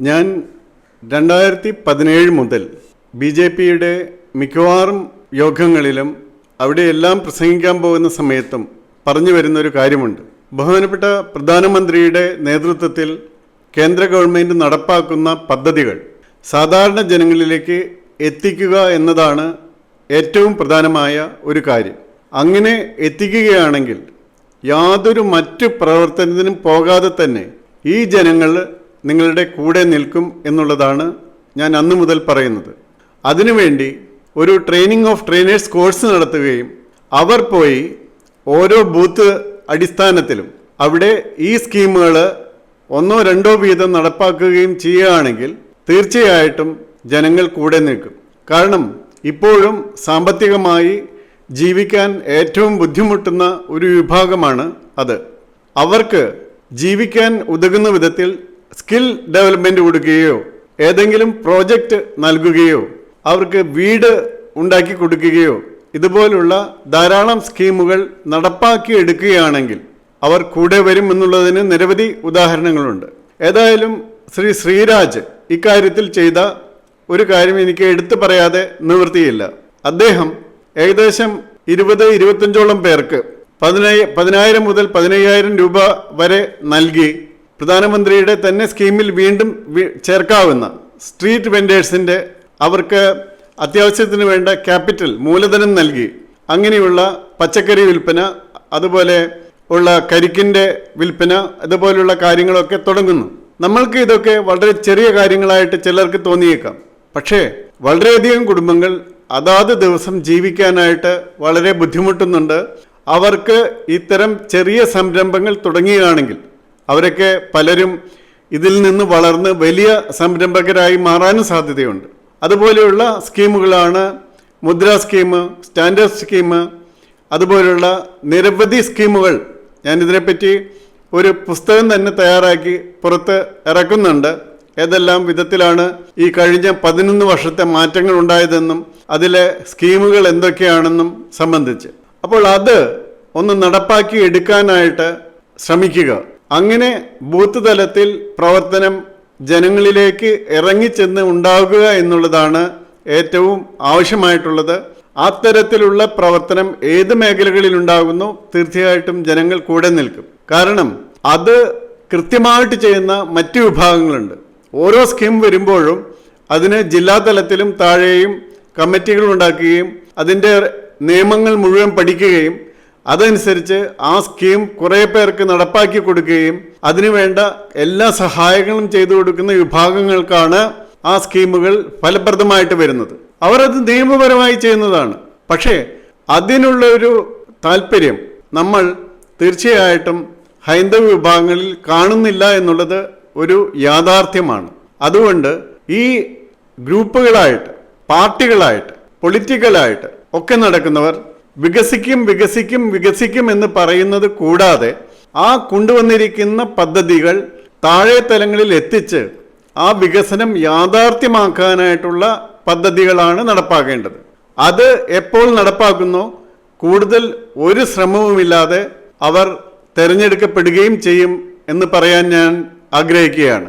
ഞാൻ രണ്ടായിരത്തി പതിനേഴ് മുതൽ ബി ജെ പിയുടെ മിക്കവാറും യോഗങ്ങളിലും അവിടെയെല്ലാം പ്രസംഗിക്കാൻ പോകുന്ന സമയത്തും പറഞ്ഞു വരുന്നൊരു കാര്യമുണ്ട്. ബഹുമാനപ്പെട്ട പ്രധാനമന്ത്രിയുടെ നേതൃത്വത്തിൽ കേന്ദ്ര ഗവൺമെന്റ് നടപ്പാക്കുന്ന പദ്ധതികൾ സാധാരണ ജനങ്ങളിലേക്ക് എത്തിക്കുക എന്നതാണ് ഏറ്റവും പ്രധാനമായ ഒരു കാര്യം. അങ്ങനെ എത്തിക്കുകയാണെങ്കിൽ യാതൊരു മറ്റു പ്രവർത്തനത്തിനും പോകാതെ തന്നെ ഈ ജനങ്ങൾ നിങ്ങളുടെ കൂടെ നിൽക്കും എന്നുള്ളതാണ് ഞാൻ അന്നു മുതൽ പറയുന്നത്. അതിനുവേണ്ടി ഒരു ട്രെയിനിങ് ഓഫ് ട്രെയിനേഴ്സ് കോഴ്സ് നടത്തുകയും അവർ പോയി ഓരോ ബൂത്ത് അടിസ്ഥാനത്തിലും അവിടെ ഈ സ്കീമുകൾ ഒന്നോ രണ്ടോ വീതം നടപ്പാക്കുകയും ചെയ്യുകയാണെങ്കിൽ തീർച്ചയായിട്ടും ജനങ്ങൾ കൂടെ നിൽക്കും. കാരണം ഇപ്പോഴും സാമ്പത്തികമായി ജീവിക്കാൻ ഏറ്റവും ബുദ്ധിമുട്ടുന്ന ഒരു വിഭാഗമാണ് അത്. അവർക്ക് ജീവിക്കാൻ ഉതകുന്ന വിധത്തിൽ സ്കിൽ ഡെവലപ്മെന്റ് കൊടുക്കുകയോ ഏതെങ്കിലും പ്രോജക്റ്റ് നൽകുകയോ അവർക്ക് വീട് ഉണ്ടാക്കി കൊടുക്കുകയോ ഇതുപോലുള്ള ധാരാളം സ്കീമുകൾ നടപ്പാക്കി എടുക്കുകയാണെങ്കിൽ അവർ കൂടെ വരും എന്നുള്ളതിന് നിരവധി ഉദാഹരണങ്ങളുണ്ട്. ഏതായാലും ശ്രീ ശ്രീരാജ് ഇക്കാര്യത്തിൽ ചെയ്ത ഒരു കാര്യം എനിക്ക് എടുത്തു പറയാതെ നിവൃത്തിയില്ല. അദ്ദേഹം ഏകദേശം ഇരുപത് ഇരുപത്തഞ്ചോളം പേർക്ക് പതിനായി പതിനായിരം മുതൽ പതിനയ്യായിരം രൂപ വരെ നൽകി പ്രധാനമന്ത്രിയുടെ തന്നെ സ്കീമിൽ വീണ്ടും ചേർക്കാവുന്ന സ്ട്രീറ്റ് വെൻഡേഴ്സിന്റെ അവർക്ക് അത്യാവശ്യത്തിന് വേണ്ട ക്യാപിറ്റൽ മൂലധനം നൽകി അങ്ങനെയുള്ള പച്ചക്കറി വിൽപ്പന അതുപോലെ ഉള്ള കരിക്കിന്റെ വിൽപ്പന ഇതുപോലുള്ള കാര്യങ്ങളൊക്കെ തുടങ്ങുന്നു. നമ്മൾക്ക് ഇതൊക്കെ വളരെ ചെറിയ കാര്യങ്ങളായിട്ട് ചിലർക്ക് തോന്നിയേക്കാം. പക്ഷേ വളരെയധികം കുടുംബങ്ങൾ അതാത് ദിവസം ജീവിക്കാനായിട്ട് വളരെ ബുദ്ധിമുട്ടുന്നുണ്ട്. അവർക്ക് ഇത്തരം ചെറിയ സംരംഭങ്ങൾ തുടങ്ങുകയാണെങ്കിൽ അവരൊക്കെ പലരും ഇതിൽ നിന്ന് വളർന്ന് വലിയ സംരംഭകരായി മാറാനും സാധ്യതയുണ്ട്. അതുപോലെയുള്ള സ്കീമുകളാണ് മുദ്ര സ്കീം സ്റ്റാൻഡേർഡ് സ്കീം അതുപോലെയുള്ള നിരവധി സ്കീമുകൾ ഞാനിതിനെപ്പറ്റി ഒരു പുസ്തകം തന്നെ തയ്യാറാക്കി പുറത്ത് ഇറക്കുന്നുണ്ട്. ഏതെല്ലാം വിധത്തിലാണ് ഈ കഴിഞ്ഞ പതിനൊന്ന് വർഷത്തെ മാറ്റങ്ങൾ ഉണ്ടായതെന്നും അതിലെ സ്കീമുകൾ എന്തൊക്കെയാണെന്നും സംബന്ധിച്ച്. അപ്പോൾ അത് ഒന്ന് നടപ്പാക്കി എടുക്കാനായിട്ട് ശ്രമിക്കുക. അങ്ങനെ ബൂത്ത് തലത്തിൽ പ്രവർത്തനം ജനങ്ങളിലേക്ക് ഇറങ്ങിച്ചെന്ന് ഉണ്ടാകുക എന്നുള്ളതാണ് ഏറ്റവും ആവശ്യമായിട്ടുള്ളത്. അത്തരത്തിലുള്ള പ്രവർത്തനം ഏത് മേഖലകളിൽ ഉണ്ടാകുന്നു തീർച്ചയായിട്ടും ജനങ്ങൾ കൂടെ നിൽക്കും. കാരണം അത് കൃത്യമായിട്ട് ചെയ്യുന്ന മറ്റു വിഭാഗങ്ങളുണ്ട്. ഓരോ സ്കീം വരുമ്പോഴും അതിന് ജില്ലാ തലത്തിലും താഴെയും കമ്മിറ്റികൾ ഉണ്ടാക്കുകയും അതിന്റെ നിയമങ്ങൾ മുഴുവൻ പഠിക്കുകയും അതനുസരിച്ച് ആ സ്കീം കുറേ പേർക്ക് നടപ്പാക്കി കൊടുക്കുകയും അതിനുവേണ്ട എല്ലാ സഹായങ്ങളും ചെയ്തു കൊടുക്കുന്ന വിഭാഗങ്ങൾക്കാണ് ആ സ്കീമുകൾ ഫലപ്രദമായിട്ട് വരുന്നത്. അവരത് നിയമപരമായി ചെയ്യുന്നതാണ്. പക്ഷേ അതിനുള്ള ഒരു താല്പര്യം നമ്മൾ തീർച്ചയായിട്ടും ഹൈന്ദവ വിഭാഗങ്ങളിൽ കാണുന്നില്ല എന്നുള്ളത് ഒരു യാഥാർത്ഥ്യമാണ്. അതുകൊണ്ട് ഈ ഗ്രൂപ്പുകളായിട്ട് പാർട്ടികളായിട്ട് പൊളിറ്റിക്കലായിട്ട് ഒക്കെ നടക്കുന്നവർ വികസിക്കും വികസിക്കും വികസിക്കും എന്ന് പറയുന്നത് കൂടാതെ ആ കൊണ്ടുവന്നിരിക്കുന്ന പദ്ധതികൾ താഴെ തലങ്ങളിൽ എത്തിച്ച് ആ വികസനം യാഥാർത്ഥ്യമാക്കാനായിട്ടുള്ള പദ്ധതികളാണ് നടപ്പാക്കേണ്ടത്. അത് എപ്പോൾ നടപ്പാക്കുന്നോ കൂടുതൽ ഒരു ശ്രമവുമില്ലാതെ അവർ തിരഞ്ഞെടുക്കപ്പെടുകയും ചെയ്യും എന്ന് പറയാൻ ഞാൻ ആഗ്രഹിക്കുകയാണ്.